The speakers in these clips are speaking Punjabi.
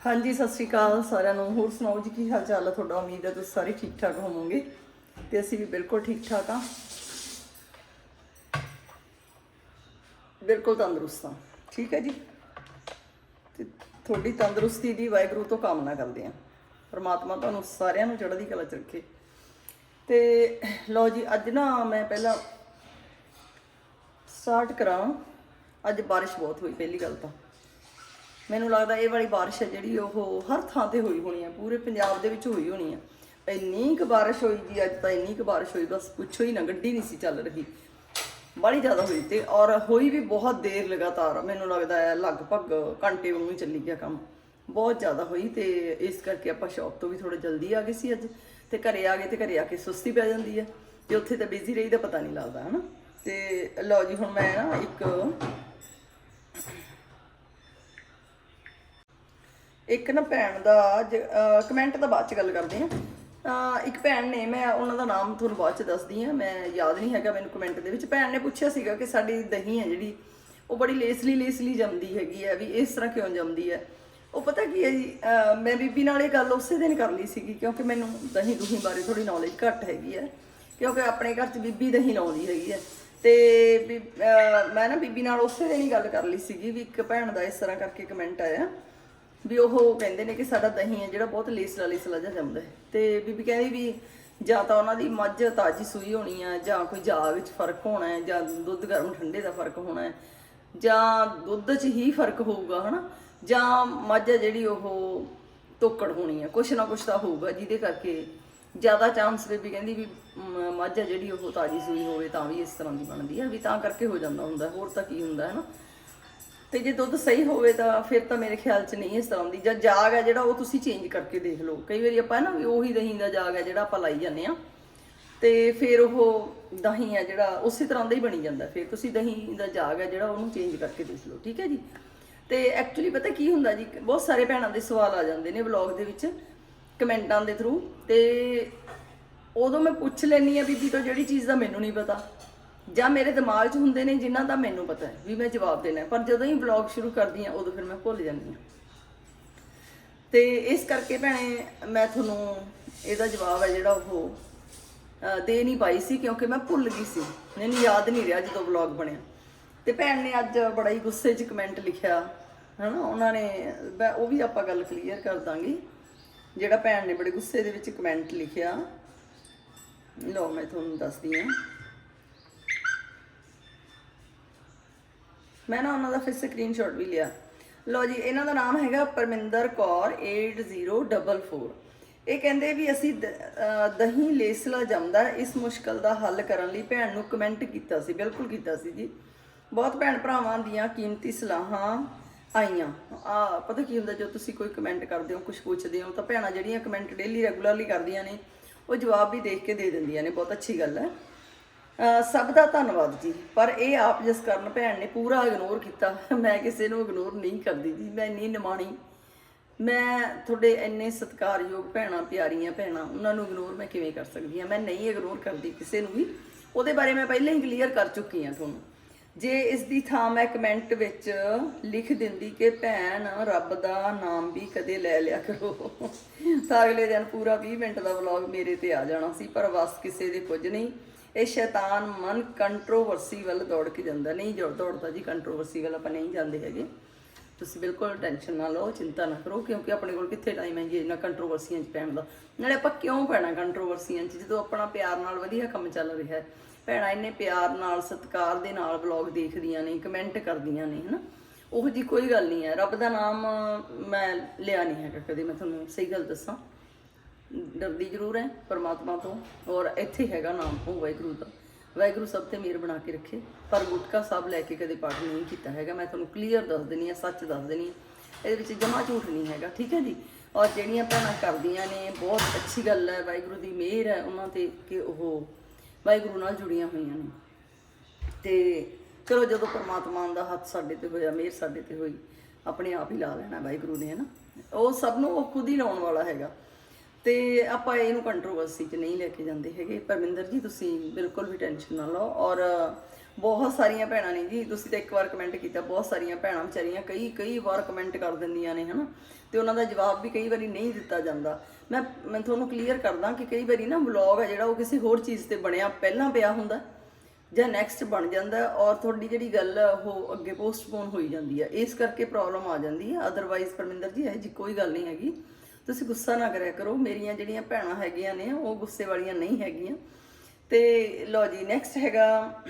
ਹਾਂਜੀ, ਸਤਿ ਸ਼੍ਰੀ ਅਕਾਲ ਸਾਰਿਆਂ ਨੂੰ। ਹੋਰ ਸੁਣਾਓ ਜੀ, ਕੀ ਹਾਲ ਚਾਲ ਹੈ ਤੁਹਾਡਾ? ਉਮੀਦ ਹੈ ਤੁਸੀਂ ਸਾਰੇ ਠੀਕ ਠਾਕ ਹੋਵੋਗੇ ਤੇ ਅਸੀਂ ਵੀ ਬਿਲਕੁਲ ਠੀਕ ਠਾਕ ਹਾਂ ਬਿਲਕੁਲ ਤੰਦਰੁਸਤ ਹਾਂ ਠੀਕ ਹੈ ਜੀ? ਤੇ ਤੁਹਾਡੀ ਤੰਦਰੁਸਤੀ ਦੀ ਵਾਹਿਗੁਰੂ ਤੋਂ ਕਾਮਨਾ ਕਰਦੇ ਹਾਂ। ਪਰਮਾਤਮਾ ਤੁਹਾਨੂੰ ਸਾਰਿਆਂ ਨੂੰ ਚੜ੍ਹਦੀ ਕਲਾ ਚ ਰੱਖੇ। ਤੇ ਲਓ ਜੀ, ਅੱਜ ਨਾ ਮੈਂ ਪਹਿਲਾਂ ਸਟਾਰਟ ਕਰਾਂ। ਅੱਜ ਬਾਰਿਸ਼ ਬਹੁਤ ਹੋਈ, ਪਹਿਲੀ ਗੱਲ ਤਾਂ। ਮੈਨੂੰ ਲੱਗਦਾ ਇਹ ਵਾਲੀ ਬਾਰਿਸ਼ ਹੈ ਜਿਹੜੀ ਉਹ ਹਰ ਥਾਂ ਤੇ ਹੋਈ ਹੋਣੀ ਹੈ ਪੂਰੇ ਪੰਜਾਬ ਦੇ ਵਿੱਚ ਹੋਈ ਹੋਣੀ ਹੈ ਇੰਨੀ ਕੁ ਬਾਰਿਸ਼ ਹੋਈ ਜੀ, ਅੱਜ ਤਾਂ ਇੰਨੀ ਕੁ ਬਾਰਿਸ਼ ਹੋਈ, ਬਸ ਪੁੱਛੋ ਹੀ ਨਾ, ਗੱਡੀ ਨਹੀਂ ਸੀ ਚੱਲ ਰਹੀ। ਬੜੀ ਜ਼ਿਆਦਾ ਹੋਈ ਤੇ, ਔਰ ਹੋਈ ਵੀ ਬਹੁਤ ਦੇਰ ਲਗਾਤਾਰ, ਮੈਨੂੰ ਲੱਗਦਾ ਹੈ ਲਗਭਗ ਘੰਟੇ ਵਾਂਗੂ ਹੀ ਚੱਲੀ ਗਿਆ ਕੰਮ। ਬਹੁਤ ਜ਼ਿਆਦਾ ਹੋਈ ਤੇ ਇਸ ਕਰਕੇ ਆਪਾਂ ਸ਼ੌਪ ਤੋਂ ਵੀ ਥੋੜਾ ਜਲਦੀ ਆ ਗਏ ਸੀ ਅੱਜ। ਤੇ ਘਰੇ ਆ ਗਏ ਤੇ ਘਰੇ ਆ ਕੇ ਸੁਸਤੀ ਪੈ ਜਾਂਦੀ ਹੈ ਤੇ ਉੱਥੇ ਤਾਂ ਬਿਜ਼ੀ ਰਹੀ ਦਾ ਪਤਾ ਨਹੀਂ ਲੱਗਦਾ, ਹਨਾ? ਤੇ ਲਓ ਜੀ, ਹੁਣ ਮੈਂ ਨਾ ਇੱਕ ਇੱਕ ਨਾ ਭੈਣ ਦਾ ਕਮੈਂਟ ਦਾ ਬਾਅਦ ਚ ਗੱਲ ਕਰਦੇ ਆ ਇੱਕ ਭੈਣ ਨੇ, ਮੈਂ ਉਹਨਾਂ ਦਾ ਨਾਮ ਤੁਹਾਨੂੰ ਬਾਅਦ ਚ ਦੱਸਦੀ ਆ ਮੈਂ ਯਾਦ ਨਹੀਂ ਹੈਗਾ ਮੈਨੂੰ ਕਮੈਂਟ ਦੇ ਵਿੱਚ। ਭੈਣ ਨੇ ਪੁੱਛਿਆ ਸੀਗਾ ਕਿ ਸਾਡੀ ਦਹੀਂ ਹੈ ਜਿਹੜੀ, ਉਹ ਬੜੀ ਲੇਸਲੀ ਲੇਸਲੀ ਜੰਮਦੀ ਹੈਗੀ ਹੈ, ਵੀ ਇਸ ਤਰ੍ਹਾਂ ਕਿਉਂ ਜੰਮਦੀ ਹੈ? ਉਹ ਪਤਾ ਕੀ ਹੈ ਜੀ ਮੈਂ ਬੀਬੀ ਨਾਲ ਇਹ ਗੱਲ ਉਸੇ ਦਿਨ ਕਰ ਲਈ ਸੀਗੀ, ਕਿਉਂਕਿ ਮੈਨੂੰ ਦਹੀਂ ਦੁਹੀਂ ਬਾਰੇ ਥੋੜੀ ਨੌਲੇਜ ਘੱਟ ਹੈਗੀ ਹੈ, ਕਿਉਂਕਿ ਆਪਣੇ ਘਰ 'ਚ ਬੀਬੀ ਦਹੀਂ ਲਾਉਂਦੀ ਹੈਗੀ ਹੈ। ਤੇ ਵੀ ਮੈਂ ਨਾ ਬੀਬੀ ਨਾਲ ਉਸੇ ਦਿਨ ਹੀ ਗੱਲ ਕਰ ਲਈ ਸੀਗੀ, ਵੀ ਇੱਕ ਭੈਣ ਦਾ ਇਸ ਤਰ੍ਹਾਂ ਕਰਕੇ ਕਮੈਂਟ ਆਇਆ। ਵੀ ਉਹ ਕਹਿੰਦੇ ਨੇ ਕਿ ਸਾਡਾ ਦਹੀਂ ਹੈ ਜਿਹੜਾ ਬਹੁਤ ਲੇਸਲਾ ਲੇਸਲਾ ਜਿਹਾ ਜੰਮਦਾ ਹੈ। ਤੇ ਬੀਬੀ ਕਹਿੰਦੀ ਵੀ ਜਾਂ ਤਾਂ ਉਹਨਾਂ ਦੀ ਮੱਝ ਤਾਜੀ ਸੂਈ ਹੋਣੀ ਆ, ਜਾਂ ਕੋਈ ਜਾਗ ਵਿੱਚ ਫ਼ਰਕ ਹੋਣਾ ਹੈ, ਜਾਂ ਦੁੱਧ ਗਰਮ ਠੰਡੇ ਦਾ ਫ਼ਰਕ ਹੋਣਾ ਹੈ, ਜਾਂ ਦੁੱਧ 'ਚ ਹੀ ਫ਼ਰਕ ਹੋਊਗਾ, ਹਨਾ? ਜਾਂ ਮੱਝ ਆ ਜਿਹੜੀ ਉਹ ਤੋਕੜ ਹੋਣੀ ਹੈ ਕੁਛ ਨਾ ਕੁਛ ਤਾਂ ਹੋਊਗਾ ਜਿਹਦੇ ਕਰਕੇ ਜ਼ਿਆਦਾ ਚਾਂਸ ਬੀਬੀ ਕਹਿੰਦੀ ਵੀ ਮੱਝ ਆ ਜਿਹੜੀ ਉਹ ਤਾਜੀ ਸੂਈ ਹੋਵੇ ਤਾਂ ਵੀ ਇਸ ਤਰ੍ਹਾਂ ਦੀ ਬਣਦੀ ਹੈ ਵੀ ਤਾਂ ਕਰਕੇ ਹੋ ਜਾਂਦਾ ਹੁੰਦਾ, ਹੋਰ ਤਾਂ ਕੀ ਹੁੰਦਾ ਹੈ ਨਾ ਤੇ ਜੇ ਦੁੱਧ ਸਹੀ ਹੋਵੇ ਤਾਂ ਫਿਰ ਤਾਂ ਮੇਰੇ ਖਿਆਲ 'ਚ ਨਹੀਂ ਇਸ ਤਰ੍ਹਾਂ ਦੀ। ਜਾਂ ਜਾਗ ਹੈ ਜਿਹੜਾ ਉਹ ਤੁਸੀਂ ਚੇਂਜ ਕਰਕੇ ਦੇਖ ਲਓ। ਕਈ ਵਾਰੀ ਆਪਾਂ ਨਾ ਵੀ ਉਹੀ ਦਹੀਂ ਦਾ ਜਾਗ ਹੈ ਜਿਹੜਾ ਆਪਾਂ ਲਾਈ ਜਾਂਦੇ ਆ ਤੇ ਫਿਰ ਉਹ ਦਹੀਂ ਹੈ ਜਿਹੜਾ ਉਸੇ ਤਰ੍ਹਾਂ ਦਾ ਹੀ ਬਣੀ ਜਾਂਦਾ। ਫਿਰ ਤੁਸੀਂ ਦਹੀਂ ਦਾ ਜਾਗ ਹੈ ਜਿਹੜਾ ਉਹਨੂੰ ਚੇਂਜ ਕਰਕੇ ਦੇਖ ਲਓ, ਠੀਕ ਹੈ ਜੀ? ਤੇ ਐਕਚੁਅਲੀ ਪਤਾ ਕੀ ਹੁੰਦਾ ਜੀ? ਬਹੁਤ ਸਾਰੇ ਭੈਣਾਂ ਦੇ ਸਵਾਲ ਆ ਜਾਂਦੇ ਨੇ ਵਲੌਗ ਦੇ ਵਿੱਚ, ਕਮੈਂਟਾਂ ਦੇ ਥਰੂ ਤੇ ਉਦੋਂ ਮੈਂ ਪੁੱਛ ਲੈਣੀ ਆ ਬੀਬੀ ਤੋਂ ਜਿਹੜੀ ਚੀਜ਼ ਦਾ ਮੈਨੂੰ ਨਹੀਂ ਪਤਾ। ਜਾਂ ਮੇਰੇ ਦਿਮਾਗ 'ਚ ਹੁੰਦੇ ਨੇ ਜਿਨ੍ਹਾਂ ਦਾ ਮੈਨੂੰ ਪਤਾ ਹੈ ਵੀ ਮੈਂ ਜਵਾਬ ਦੇਣਾ ਪਰ ਜਦੋਂ ਹੀ ਵਲੌਗ ਸ਼ੁਰੂ ਕਰਦੀ ਆ ਉਦੋਂ ਫਿਰ ਮੈਂ ਭੁੱਲ ਜਾਂਦੀ ਹਾਂ। ਤੇ ਇਸ ਕਰਕੇ ਭੈਣੇ, ਮੈਂ ਤੁਹਾਨੂੰ ਇਹਦਾ ਜਵਾਬ ਹੈ ਜਿਹੜਾ ਉਹ ਦੇ ਨਹੀਂ ਪਾਈ ਸੀ ਕਿਉਂਕਿ ਮੈਂ ਭੁੱਲ ਗਈ ਸੀ। ਮੈਨੂੰ ਯਾਦ ਨਹੀਂ ਰਿਹਾ ਜਦੋਂ ਵਲੌਗ ਬਣਿਆ। ਤੇ ਭੈਣ ਨੇ ਅੱਜ ਬੜਾ ਹੀ ਗੁੱਸੇ 'ਚ ਕਮੈਂਟ ਲਿਖਿਆ, ਹਨਾ? ਉਹਨਾਂ ਨੇ, ਮੈਂ- ਉਹ ਵੀ ਆਪਾਂ ਗੱਲ ਕਲੀਅਰ ਕਰ ਦਾਂਗੇ। ਜਿਹੜਾ ਭੈਣ ਨੇ ਬੜੇ ਗੁੱਸੇ ਦੇ ਵਿੱਚ ਕਮੈਂਟ ਲਿਖਿਆ। ਲਓ, ਮੈਂ ਤੁਹਾਨੂੰ ਦੱਸਦੀ ਹਾਂ। ਮੈਂ ਨਾ ਉਹਨਾਂ ਦਾ ਫਿਰ ਸਕਰੀਨਸ਼ਾਟ ਵੀ ਲਿਆ। ਲਓ ਜੀ, ਇਹਨਾਂ ਦਾ ਨਾਮ ਹੈਗਾ ਪਰਮਿੰਦਰ ਕੌਰ 8044 ਇਹ ਕਹਿੰਦੇ ਵੀ ਅਸੀਂ ਦਹੀਂ ਲੇਸਲਾ ਜੰਮਦਾ, ਇਸ ਮੁਸ਼ਕਲ ਦਾ ਹੱਲ ਕਰਨ ਲਈ ਭੈਣ ਨੂੰ ਕਮੈਂਟ ਕੀਤਾ ਸੀ, ਬਿਲਕੁਲ ਕੀਤਾ ਸੀ ਜੀ। ਬਹੁਤ ਭੈਣ ਭਰਾਵਾਂ ਦੀਆਂ ਕੀਮਤੀ ਸਲਾਹਾਂ ਆਈਆਂ। ਆ, ਪਤਾ ਕੀ ਹੁੰਦਾ ਜਦੋਂ ਤੁਸੀਂ ਕੋਈ ਕਮੈਂਟ ਕਰਦੇ ਹੋ ਕੁਝ ਪੁੱਛਦੇ ਹੋ, ਤਾਂ ਭੈਣਾਂ ਜਿਹੜੀਆਂ ਕਮੈਂਟ ਡੇਲੀ ਰੈਗੂਲਰਲੀ ਕਰਦੀਆਂ ਨੇ, ਉਹ ਜਵਾਬ ਵੀ ਦੇਖ ਕੇ ਦੇ ਦਿੰਦੀਆਂ ਨੇ। ਬਹੁਤ ਅੱਛੀ ਗੱਲ ਹੈ। ਸਭ ਦਾ ਧੰਨਵਾਦ ਜੀ। ਪਰ ਇਹ ਆਪ ਜਿਸ ਕਰਨ ਭੈਣ ਨੇ ਪੂਰਾ ਇਗਨੋਰ ਕੀਤਾ, ਮੈਂ ਕਿਸੇ ਨੂੰ ਇਗਨੋਰ ਨਹੀਂ ਕਰਦੀ ਜੀ। ਮੈਂ ਇੰਨੀ ਨਿਮਾਣੀ, ਮੈਂ ਤੁਹਾਡੇ ਇੰਨੇ ਸਤਿਕਾਰਯੋਗ ਭੈਣਾਂ, ਪਿਆਰੀਆਂ ਭੈਣਾਂ, ਉਹਨਾਂ ਨੂੰ ਇਗਨੋਰ ਮੈਂ ਕਿਵੇਂ ਕਰ ਸਕਦੀ ਹਾਂ? ਮੈਂ ਨਹੀਂ ਇਗਨੋਰ ਕਰਦੀ ਕਿਸੇ ਨੂੰ ਵੀ। ਉਹਦੇ ਬਾਰੇ ਮੈਂ ਪਹਿਲਾਂ ਹੀ ਕਲੀਅਰ ਕਰ ਚੁੱਕੀ ਹਾਂ ਤੁਹਾਨੂੰ। ਜੇ ਇਸ ਦੀ ਥਾਂ ਮੈਂ ਕਮੈਂਟ ਵਿੱਚ ਲਿਖ ਦਿੰਦੀ ਕਿ ਭੈਣ, ਰੱਬ ਦਾ ਨਾਮ ਵੀ ਕਦੇ ਲੈ ਲਿਆ ਕਰੋ। ਤਾਂ ਅਗਲੇ ਦਿਨ ਪੂਰਾ 20 ਮਿੰਟ ਦਾ ਵਲੌਗ ਮੇਰੇ ਤੇ ਆ ਜਾਣਾ ਸੀ, ਪਰ ਬਸ ਕਿਸੇ ਦੇ ਕੁਝ ਨਹੀਂ। ਇਹ ਸ਼ੈਤਾਨ ਮਨ ਕੰਟਰੋਵਰਸੀ ਵੱਲ ਦੌੜ ਕੇ ਜਾਂਦਾ। ਨਹੀਂ ਜੋੜ ਦੌੜਦਾ ਜੀ ਕੰਟਰੋਵਰਸੀ ਵੱਲ ਆਪਾਂ ਨਹੀਂ ਜਾਂਦੇ ਹੈਗੇ। ਤੁਸੀਂ ਬਿਲਕੁਲ ਟੈਨਸ਼ਨ ਨਾ ਲਓ, ਚਿੰਤਾ ਨਾ ਕਰੋ, ਕਿਉਂਕਿ ਆਪਣੇ ਕੋਲ ਕਿੱਥੇ ਟਾਈਮ ਹੈ ਜੀ ਇਹਨਾਂ ਕੰਟਰੋਵਰਸੀਆਂ 'ਚ ਪੈਣ ਦਾ। ਨਾਲੇ ਆਪਾਂ ਕਿਉਂ ਪੈਣਾ ਕੰਟਰੋਵਰਸੀਆਂ 'ਚ? ਜਦੋਂ ਆਪਣਾ ਪਿਆਰ ਨਾਲ ਵਧੀਆ ਕੰਮ ਚੱਲ ਰਿਹਾ ਹੈ, ਭੈਣਾਂ ਇੰਨੇ ਪਿਆਰ ਨਾਲ, ਸਤਿਕਾਰ ਦੇ ਨਾਲ ਵਲੌਗ ਦੇਖਦੀਆਂ ਨੇ ਕਮੈਂਟ ਕਰਦੀਆਂ ਨੇ, ਹਨਾ? ਉਹ ਜੀ ਕੋਈ ਗੱਲ ਨਹੀਂ ਹੈ। ਰੱਬ ਦਾ ਨਾਮ ਮੈਂ ਲਿਆ ਨਹੀਂ ਹੈਗਾ ਕਦੇ, ਮੈਂ ਤੁਹਾਨੂੰ ਸਹੀ ਗੱਲ ਦੱਸਾਂ। ਡਰਦੀ ਜ਼ਰੂਰ ਹੈ ਪਰਮਾਤਮਾ ਤੋਂ ਔਰ ਇੱਥੇ ਹੈਗਾ ਨਾਮ ਉਹ ਵਾਹਿਗੁਰੂ ਦਾ। ਵਾਹਿਗੁਰੂ ਸਭ ਤੇ ਮਿਹਰ ਬਣਾ ਕੇ ਰੱਖੇ, ਪਰ ਗੁਟਕਾ ਸਾਹਿਬ ਲੈ ਕੇ ਕਦੇ ਪਾਠ ਨਹੀਂ ਕੀਤਾ ਹੈਗਾ। ਮੈਂ ਤੁਹਾਨੂੰ ਕਲੀਅਰ ਦੱਸ ਦੇਣੀ ਹੈ, ਸੱਚ ਦੱਸ ਦੇਣੀ ਹੈ। ਇਹਦੇ ਵਿੱਚ ਜਮਾ ਝੂਠ ਨਹੀਂ ਹੈਗਾ, ਠੀਕ ਹੈ ਜੀ? ਔਰ ਜਿਹੜੀਆਂ ਭੈਣਾਂ ਕਰਦੀਆਂ ਨੇ, ਬਹੁਤ ਅੱਛੀ ਗੱਲ ਹੈ, ਵਾਹਿਗੁਰੂ ਦੀ ਮਿਹਰ ਹੈ ਉਹਨਾਂ ਤੇ ਕਿ ਉਹ ਵਾਹਿਗੁਰੂ ਨਾਲ ਜੁੜੀਆਂ ਹੋਈਆਂ ਨੇ। ਤੇ ਚਲੋ ਜਦੋਂ ਪਰਮਾਤਮਾ ਦਾ ਹੱਥ ਸਾਡੇ ਤੇ ਹੋਇਆ, ਮਿਹਰ ਸਾਡੇ ਤੇ ਹੋਈ, ਆਪਣੇ ਆਪ ਹੀ ਲਾ ਲੈਣਾ ਵਾਹਿਗੁਰੂ ਨੇ ਹਨਾ ਉਹ ਸਭ ਨੂੰ ਉਹ ਖੁਦ ਹੀ ਲਾਉਣ ਵਾਲਾ ਹੈਗਾ। ਤੇ ਆਪਾਂ ਇਹਨੂੰ ਕੰਟਰੋਵਰਸੀ 'ਚ ਨਹੀਂ ਲੈ ਕੇ ਜਾਂਦੇ ਹੈਗੇ। ਪਰਮਿੰਦਰ ਜੀ, ਤੁਸੀਂ ਬਿਲਕੁਲ ਵੀ ਟੈਨਸ਼ਨ ਨਾ ਲਓ। ਔਰ ਬਹੁਤ ਸਾਰੀਆਂ ਭੈਣਾਂ ਨੇ ਜੀ, ਤੁਸੀਂ ਤਾਂ ਇੱਕ ਵਾਰ ਕਮੈਂਟ ਕੀਤਾ, ਬਹੁਤ ਸਾਰੀਆਂ ਭੈਣਾਂ ਵਿਚਾਰੀਆਂ ਕਈ ਕਈ ਵਾਰ ਕਮੈਂਟ ਕਰ ਦਿੰਦੀਆਂ ਨੇ, ਹਨਾ। ਤੇ ਉਹਨਾਂ ਦਾ ਜਵਾਬ ਵੀ ਕਈ ਵਾਰੀ ਨਹੀਂ ਦਿੱਤਾ ਜਾਂਦਾ। ਮੈਂ ਮੈਂ ਤੁਹਾਨੂੰ ਕਲੀਅਰ ਕਰਦਾ ਕਿ ਕਈ ਵਾਰੀ ਨਾ ਵਲੌਗ ਹੈ ਜਿਹੜਾ ਉਹ ਕਿਸੇ ਹੋਰ ਚੀਜ਼ ਤੇ ਬਣਿਆ, ਪਹਿਲਾਂ ਪਿਆ ਹੁੰਦਾ, ਜਾਂ ਨੈਕਸਟ ਬਣ ਜਾਂਦਾ ਔਰ ਤੁਹਾਡੀ ਜਿਹੜੀ ਗੱਲ ਉਹ ਅੱਗੇ ਪੋਸਟਪੋਨ ਹੋਈ ਜਾਂਦੀ ਹੈ ਇਸ ਕਰਕੇ ਪ੍ਰੋਬਲਮ ਆ ਜਾਂਦੀ ਹੈ ਅਦਰਵਾਈਜ਼ ਪਰਮਿੰਦਰ ਜੀ, ਇਹ ਜੀ ਕੋਈ ਗੱਲ ਨਹੀਂ ਹੈਗੀ। ਤੁਸੀਂ ਗੁੱਸਾ ਨਾ ਕਰਿਆ ਕਰੋ, ਮੇਰੀਆਂ ਜਿਹੜੀਆਂ ਭੈਣਾਂ ਹੈਗੀਆਂ ਨੇ, ਉਹ ਗੁੱਸੇ ਵਾਲੀਆਂ ਨਹੀਂ ਹੈਗੀਆਂ। ਤੇ ਲਓ ਜੀ ਨੈਕਸਟ ਹੈਗਾ,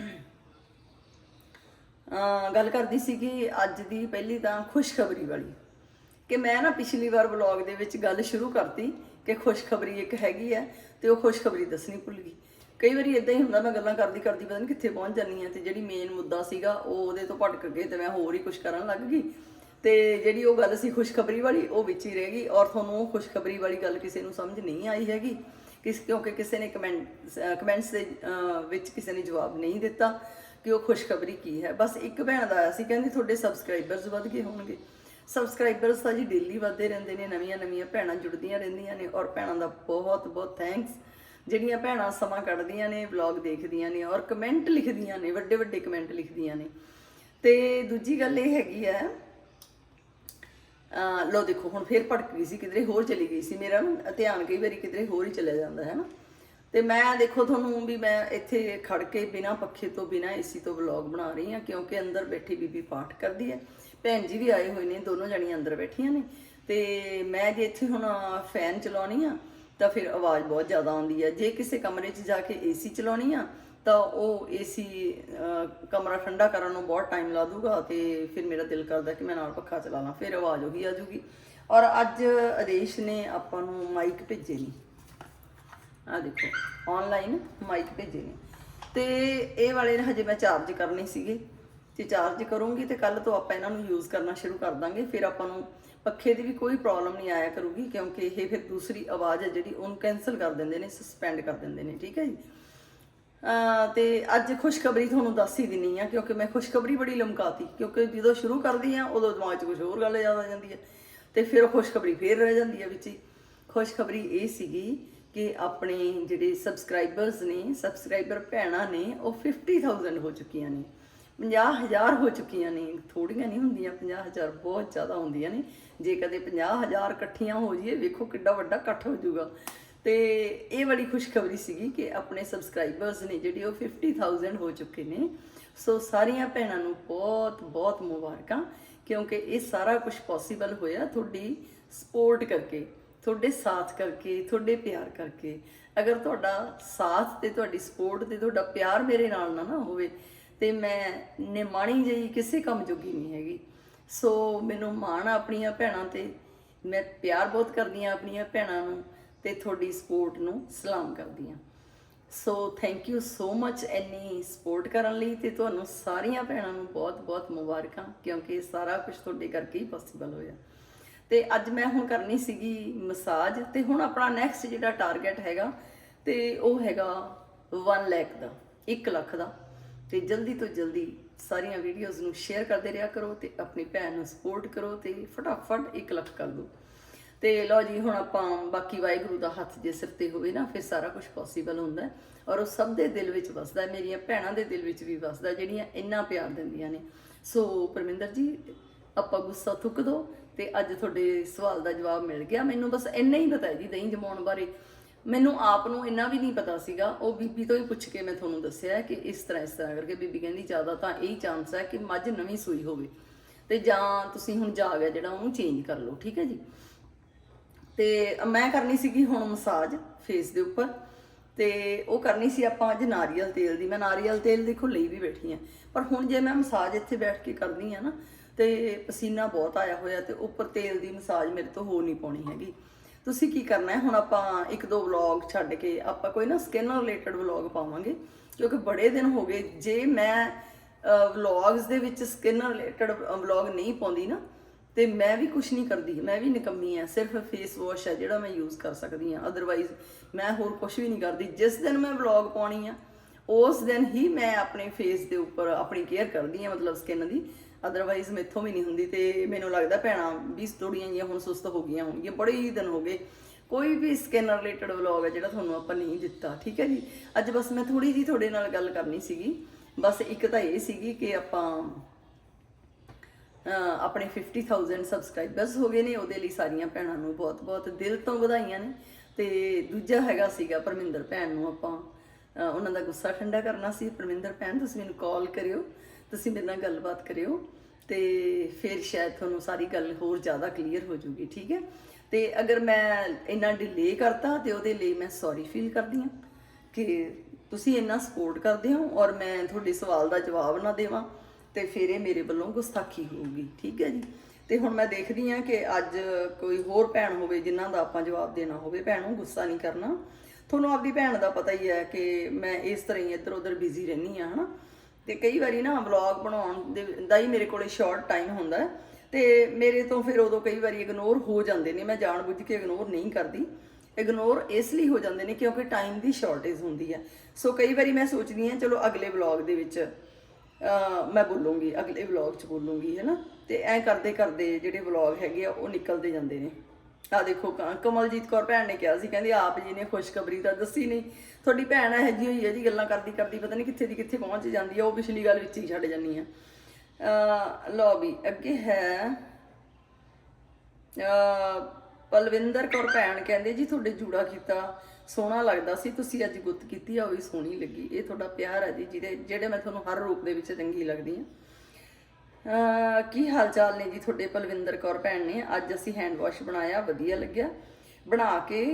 ਅਹ ਗੱਲ ਕਰਦੀ ਸੀ ਕਿ ਅੱਜ ਦੀ ਪਹਿਲੀ ਤਾਂ ਖੁਸ਼ਖਬਰੀ ਵਾਲੀ। ਕਿ ਮੈਂ ਨਾ ਪਿਛਲੀ ਵਾਰ ਵਲੌਗ ਦੇ ਵਿੱਚ ਗੱਲ ਸ਼ੁਰੂ ਕਰਤੀ ਕਿ ਖੁਸ਼ਖਬਰੀ ਇੱਕ ਹੈਗੀ ਹੈ ਤੇ ਉਹ ਖੁਸ਼ਖਬਰੀ ਦੱਸਣੀ ਭੁੱਲ ਗਈ। ਕਈ ਵਾਰੀ ਇਦਾਂ ਹੀ ਹੁੰਦਾ, ਮੈਂ ਗੱਲਾਂ ਕਰਦੀ ਕਰਦੀ ਪਤਾ ਨਹੀਂ ਕਿੱਥੇ ਪਹੁੰਚ ਜਾਂਦੀ ਹਾਂ ਤੇ ਜਿਹੜੀ ਮੇਨ ਮੁੱਦਾ ਸੀਗਾ, ਉਹ ਉਹਦੇ ਤੋਂ ਭਟਕ ਗਏ ਤੇ ਮੈਂ ਹੋਰ ਹੀ ਕੁਝ ਕਰਨ ਲੱਗ ਗਈ। ਤੇ ਜਿਹੜੀ ਉਹ ਗੱਲ ਸੀ ਖੁਸ਼ਖਬਰੀ ਵਾਲੀ, ਉਹ ਵਿੱਚ ਹੀ ਰਹਿ ਗਈ ਔਰ ਤੁਹਾਨੂੰ ਉਹ ਖੁਸ਼ਖਬਰੀ ਵਾਲੀ ਗੱਲ ਕਿਸੇ ਨੂੰ ਸਮਝ ਨਹੀਂ ਆਈ ਹੈਗੀ। ਕਿਸ, ਕਿਉਂਕਿ ਕਿਸੇ ਨੇ ਕਮੈਂਟ ਕਮੈਂਟਸ ਦੇ ਵਿੱਚ ਕਿਸੇ ਨੇ ਜਵਾਬ ਨਹੀਂ ਦਿੱਤਾ ਕਿ ਉਹ ਖੁਸ਼ਖਬਰੀ ਕੀ ਹੈ। ਬਸ ਇੱਕ ਭੈਣ ਦਾ ਆਇਆ ਸੀ, ਕਹਿੰਦੀ ਤੁਹਾਡੇ ਸਬਸਕ੍ਰਾਈਬਰਸ ਵੱਧ ਗਏ ਹੋਣਗੇ। ਸਬਸਕ੍ਰਾਈਬਰਸ ਤਾਂ ਜੀ ਡੇਲੀ ਵਧਦੇ ਰਹਿੰਦੇ ਨੇ, ਨਵੀਆਂ ਨਵੀਆਂ ਭੈਣਾਂ ਜੁੜਦੀਆਂ ਰਹਿੰਦੀਆਂ ਨੇ ਔਰ ਭੈਣਾਂ ਦਾ ਬਹੁਤ ਬਹੁਤ ਥੈਂਕਸ ਜਿਹੜੀਆਂ ਭੈਣਾਂ ਸਮਾਂ ਕੱਢਦੀਆਂ ਨੇ ਵਲੌਗ ਦੇਖਦੀਆਂ ਨੇ ਔਰ ਕਮੈਂਟ ਲਿਖਦੀਆਂ ਨੇ ਵੱਡੇ ਵੱਡੇ ਕਮੈਂਟ ਲਿਖਦੀਆਂ ਨੇ। ਤੇ ਦੂਜੀ ਗੱਲ ਇਹ ਹੈਗੀ ਹੈ ਲੋ ਦੇਖੋ, ਹੁਣ ਫੇਰ ਭਟਕ ਗਈ ਸੀ, ਕਿਧਰੇ ਹੋਰ ਚਲੀ ਗਈ ਸੀ ਮੇਰਾ ਧਿਆਨ ਕਈ ਵਾਰੀ ਕਿਧਰੇ ਹੋਰ ਹੀ ਚਲਿਆ ਜਾਂਦਾ ਹੈ ਨਾ। ਤੇ ਮੈਂ ਦੇਖੋ ਤੁਹਾਨੂੰ ਵੀ ਮੈਂ ਇੱਥੇ ਖੜ ਕੇ ਬਿਨਾ ਪੱਖੇ ਤੋਂ, ਬਿਨਾ ਏਸੀ ਤੋਂ ਵਲੌਗ ਬਣਾ ਰਹੀ ਹਾਂ, ਕਿਉਂਕਿ ਅੰਦਰ ਬੈਠੀ ਬੀਬੀ ਪਾਠ ਕਰਦੀ ਹੈ। ਭੈਣ ਜੀ ਵੀ ਆਏ ਹੋਏ ਨੇ, ਦੋਨੋਂ ਜਣੀਆਂ ਅੰਦਰ ਬੈਠੀਆਂ ਨੇ। ਤੇ ਮੈਂ ਜੇ ਇੱਥੇ ਹੁਣ ਫੈਨ ਚਲਾਉਣੀ ਆ, ਤਾਂ ਫਿਰ ਆਵਾਜ਼ ਬਹੁਤ ਜ਼ਿਆਦਾ ਆਉਂਦੀ ਹੈ। ਜੇ ਕਿਸੇ ਕਮਰੇ 'ਚ ਜਾ ਕੇ ਏਸੀ ਚਲਾਉਣੀ ਆ ਤਾਂ ਉਹ ਏਸੀ ਕਮਰਾ ਠੰਡਾ ਕਰਨ ਨੂੰ ਬਹੁਤ ਟਾਈਮ ਲਾ ਦੂਗਾ ਤੇ ਫਿਰ ਮੇਰਾ ਦਿਲ ਕਰਦਾ ਕਿ ਮੈਂ ਨਾਲ ਪੱਖਾ ਚਲਾ ਲਾਂ, ਫਿਰ ਆਵਾਜ਼ ਉਹੀ ਆ ਜੂਗੀ। ਔਰ ਅੱਜ ਆਦੇਸ਼ ਨੇ ਆਪਾਂ ਨੂੰ ਮਾਈਕ ਭੇਜੇ ਨੇ। ਆ ਦੇਖੋ ਆਨਲਾਈਨ ਮਾਈਕ ਭੇਜੇ ਨੇ। ਤੇ ਇਹ ਵਾਲੇ ਨੇ ਹਜੇ ਮੈਂ ਚਾਰਜ ਕਰਨੇ ਸੀਗੇ। ਤੇ ਚਾਰਜ ਕਰੂੰਗੀ ਤੇ ਕੱਲ ਤੋਂ ਆਪਾਂ ਇਹਨਾਂ ਨੂੰ ਯੂਜ਼ ਕਰਨਾ ਸ਼ੁਰੂ ਕਰ ਦਾਂਗੇ। ਫਿਰ ਆਪਾਂ ਨੂੰ ਪੱਖੇ ਦੀ ਵੀ ਕੋਈ ਪ੍ਰੋਬਲਮ ਨਹੀਂ ਆਇਆ ਕਰੂਗੀ, ਕਿਉਂਕਿ ਇਹ ਫਿਰ ਦੂਸਰੀ ਆਵਾਜ਼ ਹੈ ਜਿਹੜੀ ਉਹਨੂੰ ਕੈਨਸਲ ਕਰ ਦਿੰਦੇ ਨੇ ਸਸਪੈਂਡ ਕਰ ਦਿੰਦੇ ਨੇ, ਠੀਕ ਹੈ ਜੀ? ਤੇ ਅੱਜ ਖੁਸ਼ਖਬਰੀ ਤੁਹਾਨੂੰ ਦੱਸ ਹੀ ਦਿੰਨੀ ਆ, ਕਿਉਂਕਿ ਮੈਂ ਖੁਸ਼ਖਬਰੀ ਬੜੀ ਲਮਕਾਤੀ, ਕਿਉਂਕਿ ਜਦੋਂ ਸ਼ੁਰੂ ਕਰਦੀ ਆ, ਉਦੋਂ ਦਿਮਾਗ 'ਚ ਕੁਝ ਹੋਰ ਗੱਲ ਯਾਦ ਆ ਜਾਂਦੀ ਹੈ ਤੇ ਫਿਰ ਉਹ ਖੁਸ਼ਖਬਰੀ ਫੇਰ ਰਹਿ ਜਾਂਦੀ ਹੈ ਵਿੱਚ ਹੀ। ਖੁਸ਼ਖਬਰੀ ਇਹ ਸੀਗੀ ਕਿ ਆਪਣੇ ਜਿਹੜੇ ਸਬਸਕ੍ਰਾਈਬਰਸ ਨੇ ਸਬਸਕ੍ਰਾਈਬਰ ਭੈਣਾਂ ਨੇ, ਉਹ 50000 ਹੋ ਚੁੱਕੀਆਂ ਨੇ 50000 ਹੋ ਚੁੱਕੀਆਂ ਨੇ ਥੋੜੀਆਂ ਨਹੀਂ ਹੁੰਦੀਆਂ 50000 ਬਹੁਤ ਜ਼ਿਆਦਾ ਹੁੰਦੀਆਂ ਨੇ, ਜੇ ਕਦੇ 50000 ਇਕੱਠੀਆਂ ਹੋ ਜਾਈਏ, ਵੇਖੋ ਕਿੱਡਾ ਵੱਡਾ ਇਕੱਠ ਹੋ ਜਾਊਗਾ। ਤੇ ਇਹ ਬੜੀ ਖੁਸ਼ਖਬਰੀ ਸੀਗੀ ਕਿ ਆਪਣੇ ਸਬਸਕ੍ਰਾਈਬਰਸ ਨੇ ਜਿਹੜੇ ਉਹ 50000 ਹੋ ਚੁੱਕੇ ਨੇ। ਸੋ ਸਾਰੀਆਂ ਭੈਣਾਂ ਨੂੰ ਬਹੁਤ ਬਹੁਤ ਮੁਬਾਰਕਾਂ, ਕਿਉਂਕਿ ਇਹ ਸਾਰਾ ਕੁਝ ਪੋਸੀਬਲ ਹੋਇਆ ਤੁਹਾਡੀ ਸਪੋਰਟ ਕਰਕੇ, ਤੁਹਾਡੇ ਸਾਥ ਕਰਕੇ, ਤੁਹਾਡੇ ਪਿਆਰ ਕਰਕੇ। ਅਗਰ ਤੁਹਾਡਾ ਸਾਥ ਤੇ ਤੁਹਾਡੀ ਸਪੋਰਟ ਤੇ ਤੁਹਾਡਾ ਪਿਆਰ ਮੇਰੇ ਨਾਲ ਨਾ ਨਾ ਹੋਵੇ, ਤੇ ਮੈਂ ਨਿਮਾਣੀ ਜਿਹੀ ਕਿਸੇ ਕੰਮ ਜੋਗੀ ਨਹੀਂ ਹੈਗੀ। ਸੋ ਮੈਨੂੰ ਮਾਣ ਆ ਆਪਣੀਆਂ ਭੈਣਾਂ ਤੇ। ਮੈਂ ਪਿਆਰ ਬਹੁਤ ਕਰਦੀ ਆ ਆਪਣੀਆਂ ਭੈਣਾਂ ਨੂੰ। ਤੇ ਤੁਹਾਡੀ ਸਪੋਰਟ ਨੂੰ ਸਲਾਮ ਕਰਦੀ ਹਾਂ। ਸੋ ਥੈਂਕ ਯੂ ਸੋ ਮੱਚ ਇੰਨੀ ਸਪੋਰਟ ਕਰਨ ਲਈ ਤੇ ਤੁਹਾਨੂੰ ਸਾਰੀਆਂ ਭੈਣਾਂ ਨੂੰ ਬਹੁਤ-ਬਹੁਤ ਮੁਬਾਰਕਾਂ, ਕਿਉਂਕਿ ਸਾਰਾ ਕੁਝ ਤੁਹਾਡੇ ਕਰਕੇ ਹੀ ਪੋਸੀਬਲ ਹੋਇਆ। ਤੇ ਅੱਜ ਮੈਂ ਹੁਣ ਕਰਨੀ ਸੀਗੀ ਮਸਾਜ ਤੇ ਹੁਣ ਆਪਣਾ ਨੈਕਸਟ ਜਿਹੜਾ ਟਾਰਗੇਟ ਹੈਗਾ ਤੇ ਉਹ ਹੈਗਾ 1 ਲੱਖ ਦਾ 1 ਲੱਖ ਦਾ। ਤੇ ਜਲਦੀ ਤੋਂ ਜਲਦੀ ਸਾਰੀਆਂ ਵੀਡੀਓਜ਼ ਨੂੰ ਸ਼ੇਅਰ ਕਰਦੇ ਰਿਹਾ ਕਰੋ ਤੇ ਆਪਣੀ ਭੈਣ ਨੂੰ ਸਪੋਰਟ ਕਰੋ ਤੇ ਫਟਾਫਟ 1 ਲੱਖ ਕਰ ਦਿਓ। ਤੇ ਲਓ ਜੀ, ਹੁਣ ਆਪਾਂ ਬਾਕੀ ਵਾਹਿਗੁਰੂ ਦਾ ਹੱਥ ਜੇ ਸਿਰ ਤੇ ਹੋਵੇ ਨਾ, ਫਿਰ ਸਾਰਾ ਕੁਝ ਪੋਸੀਬਲ ਹੁੰਦਾ ਹੈ। ਔਰ ਉਹ ਸਭ ਦੇ ਦਿਲ ਵਿੱਚ ਵਸਦਾ ਹੈ, ਮੇਰੀਆਂ ਭੈਣਾਂ ਦੇ ਦਿਲ ਵਿੱਚ ਵੀ ਵਸਦਾ ਜਿਹੜੀਆਂ ਇੰਨਾ ਪਿਆਰ ਦਿੰਦੀਆਂ ਨੇ। ਸੋ ਪਰਮਿੰਦਰ ਜੀ, ਆਪਾਂ ਗੁੱਸਾ ਥੁੱਕ ਦੋ ਤੇ ਅੱਜ ਤੁਹਾਡੇ ਸਵਾਲ ਦਾ ਜਵਾਬ ਮਿਲ ਗਿਆ। ਮੈਨੂੰ ਬਸ ਇੰਨਾ ਹੀ ਪਤਾ ਜੀ, ਦਹੀਂ ਜਮਾਉਣ ਬਾਰੇ। ਮੈਨੂੰ ਆਪ ਨੂੰ ਇੰਨਾ ਵੀ ਨਹੀਂ ਪਤਾ ਸੀਗਾ। ਉਹ ਬੀਬੀ ਤੋਂ ਹੀ ਪੁੱਛ ਕੇ ਮੈਂ ਤੁਹਾਨੂੰ ਦੱਸਿਆ ਕਿ ਇਸ ਤਰ੍ਹਾਂ ਇਸ ਤਰ੍ਹਾਂ ਕਰਕੇ ਬੀਬੀ ਕਹਿੰਦੀ, ਜ਼ਿਆਦਾ ਤਾਂ ਇਹੀ ਚਾਂਸ ਹੈ ਕਿ ਮੱਝ ਨਵੀਂ ਸੂਈ ਹੋਵੇ। ਤੇ ਜਾਂ ਤੁਸੀਂ ਹੁਣ ਜਾਗ ਹੈ ਜਿਹੜਾ, ਉਹਨੂੰ ਚੇਂਜ ਕਰ ਲਓ, ਠੀਕ ਹੈ ਜੀ? ਤੇ ਮੈਂ ਕਰਨੀ ਸੀਗੀ ਹੁਣ ਮਸਾਜ ਫੇਸ ਦੇ ਉੱਪਰ ਤੇ ਉਹ ਕਰਨੀ ਸੀ ਆਪਾਂ ਅੱਜ ਨਾਰੀਅਲ ਤੇਲ ਦੀ। ਮੈਂ ਨਾਰੀਅਲ ਤੇਲ ਦੇਖੋ ਲਈ ਵੀ ਬੈਠੀ ਆ ਪਰ ਹੁਣ ਜੇ ਮੈਂ ਮਸਾਜ ਇੱਥੇ ਬੈਠ ਕੇ ਕਰਨੀ ਆ ਨਾ, ਤੇ ਪਸੀਨਾ ਬਹੁਤ ਆਇਆ ਹੋਇਆ ਤੇ ਉੱਪਰ ਤੇਲ ਦੀ ਮਸਾਜ ਮੇਰੇ ਤੋਂ ਹੋ ਨਹੀਂ ਪਾਉਣੀ ਹੈਗੀ। ਤੁਸੀਂ ਕੀ ਕਰਨਾ ਹੈ? ਹੁਣ ਆਪਾਂ ਇੱਕ ਦੋ ਵਲੌਗ ਛੱਡ ਕੇ ਆਪਾਂ ਕੋਈ ਨਾ ਸਕਿਨ ਰਿਲੇਟਡ ਵਲੌਗ ਪਾਵਾਂਗੇ, ਕਿਉਂਕਿ ਬੜੇ ਦਿਨ ਹੋ ਗਏ। ਜੇ ਮੈਂ ਵਲੌਗਸ ਦੇ ਵਿੱਚ ਸਕਿਨ ਰਿਲੇਟਡ ਵਲੌਗ ਨਹੀਂ ਪਾਉਂਦੀ ਨਾ ਤੇ ਮੈਂ ਵੀ ਕੁਝ ਨਹੀਂ ਕਰਦੀ, ਮੈਂ ਵੀ ਨਿਕੰਮੀ ਆ ਸਿਰਫ ਫੇਸ ਵਾਸ਼ ਹੈ ਜਿਹੜਾ ਮੈਂ ਯੂਜ਼ ਕਰ ਸਕਦੀ ਆ ਅਦਰਵਾਈਜ਼ ਮੈਂ ਹੋਰ ਕੁਝ ਵੀ ਨਹੀਂ ਕਰਦੀ। ਜਿਸ ਦਿਨ ਮੈਂ ਵਲੌਗ ਪਾਉਣੀ ਆ, ਉਸ ਦਿਨ ਹੀ ਮੈਂ ਆਪਣੇ ਫੇਸ ਦੇ ਉੱਪਰ ਆਪਣੀ ਕੇਅਰ ਕਰਦੀ ਆ ਮਤਲਬ ਸਕਿਨ ਦੀ। ਅਦਰਵਾਈਜ਼ ਮੈਥੋਂ ਵੀ ਨਹੀਂ ਹੁੰਦੀ ਤੇ ਮੈਨੂੰ ਲੱਗਦਾ ਭੈਣਾਂ ਵੀ ਥੋੜੀਆਂ ਜਿਹੀਆਂ ਹੁਣ ਸੁਸਤ ਹੋ ਗਈਆਂ ਹੋਣਗੀਆਂ, ਬੜੇ ਹੀ ਦਿਨ ਹੋ ਗਏ। ਕੋਈ ਵੀ ਸਕਿਨ ਰਿਲੇਟਡ ਵਲੌਗ ਹੈ ਜਿਹੜਾ ਤੁਹਾਨੂੰ ਆਪਾਂ ਨਹੀਂ ਦਿੱਤਾ, ਠੀਕ ਹੈ ਜੀ? ਅੱਜ ਬਸ ਮੈਂ ਥੋੜੀ ਜੀ ਤੁਹਾਡੇ ਨਾਲ ਗੱਲ ਕਰਨੀ ਸੀਗੀ, ਬਸ ਇੱਕ ਤਾਂ ਇਹ ਸੀਗੀ ਕਿ ਆਪਾਂ ਆਪਣੇ 50000 ਸਬਸਕ੍ਰਾਈਬਰਸ ਹੋ ਗਏ ਨੇ, ਉਹਦੇ ਲਈ ਸਾਰੀਆਂ ਭੈਣਾਂ ਨੂੰ ਬਹੁਤ-ਬਹੁਤ ਦਿਲ ਤੋਂ ਵਧਾਈਆਂ ਨੇ। ਤੇ ਦੂਜਾ ਹੈਗਾ ਸੀਗਾ ਪਰਮਿੰਦਰ ਭੈਣ ਨੂੰ ਆਪਾਂ ਉਹਨਾਂ ਦਾ ਗੁੱਸਾ ਠੰਡਾ ਕਰਨਾ ਸੀ। ਪਰਮਿੰਦਰ ਭੈਣ, ਤੁਸੀਂ ਮੈਨੂੰ ਕਾਲ ਕਰਿਓ, ਤੁਸੀਂ ਮੇਰੇ ਨਾਲ ਗੱਲਬਾਤ ਕਰਿਓ, ਤੇ ਫਿਰ ਸ਼ਾਇਦ ਤੁਹਾਨੂੰ ਸਾਰੀ ਗੱਲ ਹੋਰ ਜ਼ਿਆਦਾ ਕਲੀਅਰ ਹੋ ਜੂਗੀ ਠੀਕ ਹੈ? ਤੇ ਅਗਰ ਮੈਂ ਇੰਨਾ ਡਿਲੇ ਕਰਤਾ ਤੇ ਉਹਦੇ ਲਈ ਮੈਂ ਸੌਰੀ ਫੀਲ ਕਰਦੀ ਹਾਂ ਕਿ ਤੁਸੀਂ ਇੰਨਾ ਸਪੋਰਟ ਕਰਦੇ ਹੋ ਔਰ ਮੈਂ ਤੁਹਾਡੇ ਸਵਾਲ ਦਾ ਜਵਾਬ ਨਾ ਦੇਵਾਂ। ਤੇ ਫਿਰ ਇਹ ਮੇਰੇ ਵੱਲੋਂ ਗੁਸਤਾਖੀ ਹੋਊਗੀ, ਠੀਕ ਹੈ ਜੀ? ਤੇ ਹੁਣ ਮੈਂ ਦੇਖਦੀ ਹਾਂ ਕਿ ਅੱਜ ਕੋਈ ਹੋਰ ਭੈਣ ਹੋਵੇ ਜਿਨ੍ਹਾਂ ਦਾ ਆਪਾਂ ਜਵਾਬ ਦੇਣਾ ਹੋਵੇ, ਭੈਣ ਨੂੰ ਗੁੱਸਾ ਨਹੀਂ ਕਰਨਾ। ਤੁਹਾਨੂੰ ਆਪਦੀ ਭੈਣ ਦਾ ਪਤਾ ਹੀ ਹੈ ਕਿ ਮੈਂ ਇਸ ਤਰ੍ਹਾਂ ਹੀ ਇੱਧਰ ਉੱਧਰ ਬਿਜ਼ੀ ਰਹਿੰਦੀ ਆ ਹਨਾ? ਤੇ ਕਈ ਵਾਰੀ ਨਾ ਵਲੌਗ ਬਣਾਉਣ ਦੇ ਦਾ ਹੀ ਮੇਰੇ ਕੋਲੇ ਸ਼ਾਰਟ ਟਾਈਮ ਹੁੰਦਾ ਹੈ। ਤੇ ਮੇਰੇ ਤੋਂ ਫਿਰ ਉਦੋਂ ਕਈ ਵਾਰੀ ਇਗਨੋਰ ਹੋ ਜਾਂਦੇ ਨੇ, ਮੈਂ ਜਾਣਬੁੱਝ ਕੇ ਇਗਨੋਰ ਨਹੀਂ ਕਰਦੀ। ਇਗਨੋਰ ਇਸ ਲਈ ਹੋ ਜਾਂਦੇ ਨੇ ਕਿਉਂਕਿ ਟਾਈਮ ਦੀ ਸ਼ਾਰਟੇਜ ਹੁੰਦੀ ਹੈ। ਸੋ ਕਈ ਵਾਰੀ ਮੈਂ ਸੋਚਦੀ ਹਾਂ, ਚਲੋ ਅਗਲੇ ਵਲੌਗ ਦੇ ਵਿੱਚ ਮੈਂ ਬੋਲੂੰਗੀ, ਅਗਲੇ ਵਲੌਗ 'ਚ ਬੋਲੂੰਗੀ ਹੈ ਨਾ ਤੇ ਐ ਕਰਦੇ ਕਰਦੇ ਜਿਹੜੇ ਵਲੌਗ ਹੈਗੇ ਆ, ਉਹ ਨਿਕਲਦੇ ਜਾਂਦੇ ਨੇ। ਆ ਦੇਖੋ, ਕ- ਕਮਲਜੀਤ ਕੌਰ ਭੈਣ ਨੇ ਕਿਹਾ ਸੀ, ਕਹਿੰਦੀ ਆਪ ਜੀ ਨੇ ਖੁਸ਼ਖਬਰੀ ਤਾਂ ਦੱਸੀ ਨਹੀਂ। ਤੁਹਾਡੀ ਭੈਣ ਇਹੋ ਜਿਹੀ ਹੋਈ ਹੈ ਜੀ, ਗੱਲਾਂ ਕਰਦੀ ਕਰਦੀ ਪਤਾ ਨਹੀਂ ਕਿੱਥੇ ਦੀ ਕਿੱਥੇ ਪਹੁੰਚ ਜਾਂਦੀ ਆ, ਉਹ ਪਿਛਲੀ ਗੱਲ ਵਿੱਚ ਹੀ ਛੱਡ ਜਾਂਦੀ ਆ। ਅਹ ਵੀ, ਅੱਗੇ ਹੈ, ਅਹ ਪਲਵਿੰਦਰ ਕੌਰ ਭੈਣ ਕਹਿੰਦੇ ਜੀ, ਤੁਹਾਡੇ ਜੂੜਾ ਕੀਤਾ। ਸੋਹਣਾ ਲੱਗਦਾ ਸੀ, ਤੁਸੀਂ ਅੱਜ ਗੁੱਤ ਕੀਤੀ ਆ, ਉਹ ਵੀ ਸੋਹਣੀ ਲੱਗੀ। ਇਹ ਤੁਹਾਡਾ ਪਿਆਰ ਹੈ ਜੀ, ਜਿਹਦੇ ਜਿਹੜੇ ਮੈਂ ਤੁਹਾਨੂੰ ਹਰ ਰੂਪ ਦੇ ਵਿੱਚ ਚੰਗੀ ਲੱਗਦੀ ਹਾਂ। ਕੀ ਹਾਲ ਚਾਲ ਨੇ ਜੀ ਤੁਹਾਡੇ ਪਲਵਿੰਦਰ ਕੌਰ ਭੈਣ ਨੇ? ਅੱਜ ਅਸੀਂ ਹੈਂਡ ਵਾਸ਼ ਬਣਾਇਆ, ਵਧੀਆ ਲੱਗਿਆ। ਬਣਾ ਕੇ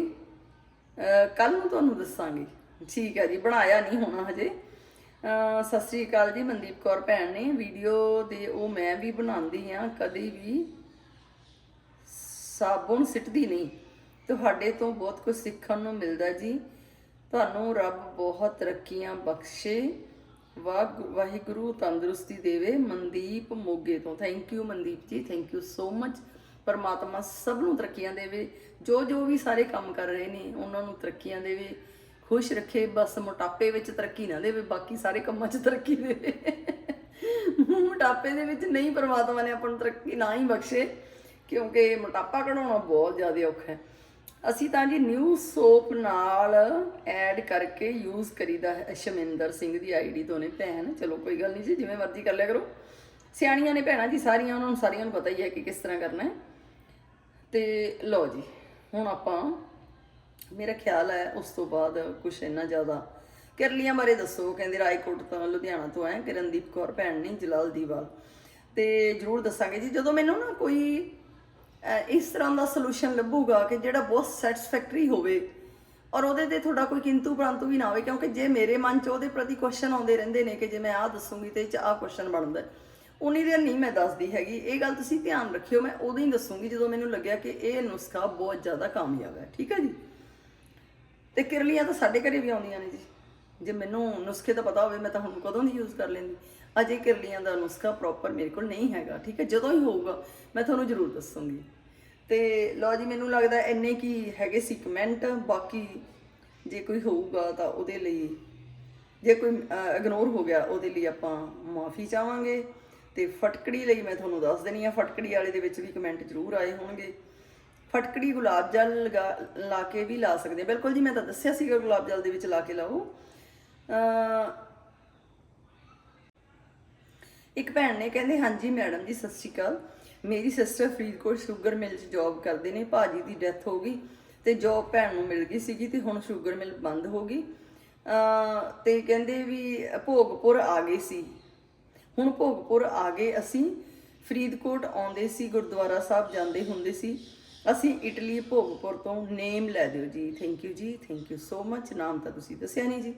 ਕੱਲ ਨੂੰ ਤੁਹਾਨੂੰ ਦੱਸਾਂਗੇ। ਠੀਕ ਹੈ ਜੀ, ਬਣਾਇਆ ਨਹੀਂ ਹੋਣਾ ਹਜੇ। ਸਤਿ ਸ੍ਰੀ ਅਕਾਲ ਜੀ, ਮਨਦੀਪ ਕੌਰ ਭੈਣ ਨੇ। ਵੀਡੀਓ ਦੇ ਉਹ ਮੈਂ ਵੀ ਬਣਾਉਂਦੀ ਆ ਕਦੇ ਵੀ ਸਾਬੁਣ ਸਿੱਟਦੀ ਨਹੀਂ। ਤੁਹਾਡੇ ਤੋਂ ਬਹੁਤ ਕੁਝ ਸਿੱਖਣ ਨੂੰ ਮਿਲਦਾ ਜੀ। ਤੁਹਾਨੂੰ ਰੱਬ ਬਹੁਤ ਤਰੱਕੀਆਂ ਬਖਸ਼ੇ। ਵਾਹ ਵਾਹਿਗੁਰੂ ਤੰਦਰੁਸਤੀ ਦੇਵੇ। ਮਨਦੀਪ ਮੋਗੇ ਤੋਂ। ਥੈਂਕ ਯੂ ਮਨਦੀਪ ਜੀ। ਥੈਂਕ ਯੂ ਸੋ ਮਚ ਪਰਮਾਤਮਾ ਸਭ ਨੂੰ ਤਰੱਕੀਆਂ ਦੇਵੇ। ਜੋ ਜੋ ਵੀ ਸਾਰੇ ਕੰਮ ਕਰ ਰਹੇ ਨੇ, ਉਹਨਾਂ ਨੂੰ ਤਰੱਕੀਆਂ ਦੇਵੇ। ਖੁਸ਼ ਰੱਖੇ। ਬਸ ਮੋਟਾਪੇ ਵਿੱਚ ਤਰੱਕੀ ਨਾ ਦੇਵੇ। ਬਾਕੀ ਸਾਰੇ ਕੰਮਾਂ 'ਚ ਤਰੱਕੀ ਦੇਵੇ। ਮੋਟਾਪੇ ਦੇ ਵਿੱਚ ਨਹੀਂ ਪਰਮਾਤਮਾ ਨੇ ਆਪਾਂ ਨੂੰ ਤਰੱਕੀ ਨਾ ਹੀ ਬਖਸ਼ੇ। ਕਿਉਂਕਿ ਮੋਟਾਪਾ ਕਢਾਉਣਾ ਬਹੁਤ ਜ਼ਿਆਦਾ ਔਖਾ ਹੈ। ਅਸੀਂ ਤਾਂ ਜੀ ਨਿਊ ਸੋਪ ਨਾਲ ਐਡ ਕਰਕੇ ਯੂਜ਼ ਕਰੀਦਾ ਹੈ ਸ਼ਮਿੰਦਰ ਸਿੰਘ ਦੀ ਆਈਡੀ ਤੋਂ ਨੇ ਭੈਣ। ਚਲੋ ਕੋਈ ਗੱਲ ਨਹੀਂ ਜੀ, ਜਿਵੇਂ ਮਰਜ਼ੀ ਕਰ ਲਿਆ ਕਰੋ। ਸਿਆਣੀਆਂ ਨੇ ਭੈਣਾਂ ਜੀ, ਸਾਰੀਆਂ ਉਹਨਾਂ ਨੂੰ, ਸਾਰੀਆਂ ਨੂੰ ਪਤਾ ਹੀ ਹੈ ਕਿ ਕਿਸ ਤਰ੍ਹਾਂ ਕਰਨਾ ਹੈ। ਤੇ ਲਓ ਜੀ, ਹੁਣ ਆਪਾਂ, ਮੇਰਾ ਖਿਆਲ ਹੈ ਉਸ ਤੋਂ ਬਾਅਦ ਕੁਛ ਇੰਨਾ ਜ਼ਿਆਦਾ ਕਿਰਲੀਆਂ ਬਾਰੇ ਦੱਸੋ। ਕਹਿੰਦੇ ਰਾਏਕੋਟ ਤੋਂ ਲੁਧਿਆਣਾ ਤੋਂ ਆਏ ਕਿਰਨਦੀਪ ਕੌਰ ਭੈਣ ਨੇ, ਜਲਾਲ ਦੀਵਾਲ। ਤੇ ਜਰੂਰ ਦੱਸਾਂਗੇ ਜੀ। ਜਦੋਂ ਮੈਨੂੰ ਨਾ ਕੋਈ ਇਸ ਤਰ੍ਹਾਂ ਦਾ ਸੋਲੂਸ਼ਨ ਲੱਭੂਗਾ ਕਿ ਜਿਹੜਾ ਬਹੁਤ ਸੈਟੀਸਫੈਕਟਰੀ ਹੋਵੇ ਔਰ ਉਹਦੇ ਤੇ ਤੁਹਾਡਾ ਕੋਈ ਕਿੰਤੂ ਪਰੰਤੂ ਵੀ ਨਾ ਹੋਵੇ, ਕਿਉਂਕਿ ਜੇ ਮੇਰੇ ਮਨ 'ਚ ਉਹਦੇ ਪ੍ਰਤੀ ਕੁਐਸਚਨ ਆਉਂਦੇ ਰਹਿੰਦੇ ਨੇ ਕਿ ਜੇ ਮੈਂ ਆਹ ਦੱਸੂਗੀ ਤੇ ਇਹ 'ਚ ਆਹ ਕੁਐਸਚਨ ਬਣਦਾ ਉਨੀ ਦੇਰ ਨਹੀਂ ਮੈਂ ਦੱਸਦੀ ਹੈਗੀ। ਇਹ ਗੱਲ ਤੁਸੀਂ ਧਿਆਨ ਰੱਖਿਓ, ਮੈਂ ਉਦੋਂ ਹੀ ਦੱਸੂਗੀ ਜਦੋਂ ਮੈਨੂੰ ਲੱਗਿਆ ਕਿ ਇਹ ਨੁਸਖਾ ਬਹੁਤ ਜ਼ਿਆਦਾ ਕਾਮਯਾਬ ਹੈ, ਠੀਕ ਹੈ ਜੀ? ਤੇ ਕਿਰਲੀਆਂ ਤਾਂ ਸਾਡੇ ਘਰੇ ਵੀ ਆਉਂਦੀਆਂ ਨੇ ਜੀ। ਜੇ ਮੈਨੂੰ ਨੁਸਖੇ ਦਾ ਪਤਾ ਹੋਵੇ, ਮੈਂ ਤਾਂ ਹੁਣ ਕਦੋਂ ਦੀ ਯੂਜ਼ ਕਰ ਲੈਂਦੀ। ਅਜੇ ਕਿਰਲੀਆਂ ਦਾ ਨੁਸਖਾ ਪ੍ਰੋਪਰ ਮੇਰੇ ਕੋਲ ਨਹੀਂ ਹੈਗਾ, ਠੀਕ ਹੈ? ਜਦੋਂ ਹੀ ਹੋਊਗਾ, ਮੈਂ ਤੁਹਾਨੂੰ ਜ਼ਰੂਰ ਦੱਸੂੰਗੀ। ਤੇ ਲਓ ਜੀ, ਮੈਨੂੰ ਲੱਗਦਾ ਇੰਨੇ ਕੀ ਹੈਗੇ ਸੀ ਕਮੈਂਟ ਬਾਕੀ ਜੇ ਕੋਈ ਹੋਊਗਾ ਤਾਂ ਉਹਦੇ ਲਈ, ਜੇ ਕੋਈ ਇਗਨੋਰ ਹੋ ਗਿਆ, ਉਹਦੇ ਲਈ ਆਪਾਂ ਮਾਫੀ ਚਾਹਾਂਗੇ। ਤੇ ਫਟਕੜੀ ਲਈ ਮੈਂ ਤੁਹਾਨੂੰ ਦੱਸ ਦੇਣੀ ਆ ਫਟਕੜੀ ਵਾਲੇ ਦੇ ਵਿੱਚ ਵੀ ਕਮੈਂਟ ਜ਼ਰੂਰ ਆਏ ਹੋਣਗੇ। ਫਟਕੜੀ ਗੁਲਾਬ ਜਲ ਲਗਾ ਲਾ ਕੇ ਵੀ ਲਾ ਸਕਦੇ ਆ ਬਿਲਕੁਲ ਜੀ, ਮੈਂ ਤਾਂ ਦੱਸਿਆ ਸੀਗਾ ਗੁਲਾਬ ਜਲ ਦੇ ਵਿੱਚ ਲਾ ਕੇ ਲਾਓ। ਇੱਕ ਭੈਣ ਨੇ ਕਹਿੰਦੇ, ਹਾਂਜੀ ਮੈਡਮ ਜੀ, ਸਤਿ ਸ਼੍ਰੀ ਅਕਾਲ। ਮੇਰੀ ਸਿਸਟਰ ਫਰੀਦਕੋਟ ਸ਼ੂਗਰ ਮਿਲ 'ਚ ਜੌਬ ਕਰਦੇ ਨੇ, ਭਾਜੀ ਦੀ ਡੈਥ ਹੋ ਗਈ ਤੇ ਜੌਬ ਭੈਣ ਨੂੰ ਮਿਲ ਗਈ ਸੀਗੀ ਤੇ ਹੁਣ ਸ਼ੂਗਰ ਮਿਲ ਬੰਦ ਹੋ ਗਈ। ਅ ਤੇ ਕਹਿੰਦੇ ਵੀ ਭੋਗਪੁਰ ਆ ਗਏ ਸੀ। ਹੁਣ ਭੋਗਪੁਰ ਆ ਗਏ ਅਸੀਂ। ਫਰੀਦਕੋਟ ਆਉਂਦੇ ਸੀ, ਗੁਰਦੁਆਰਾ ਸਾਹਿਬ ਜਾਂਦੇ ਹੁੰਦੇ ਸੀ। ਅਸੀਂ ਇਟਲੀ, ਭੋਗਪੁਰ ਤੋਂ ਨੇਮ ਲੈ ਦਿਓ ਜੀ। ਥੈਂਕ ਯੂ ਜੀ ਥੈਂਕ ਯੂ ਸੋ ਮੱਚ ਨਾਮ ਤਾਂ ਤੁਸੀਂ ਦੱਸਿਆ ਨਹੀਂ ਜੀ।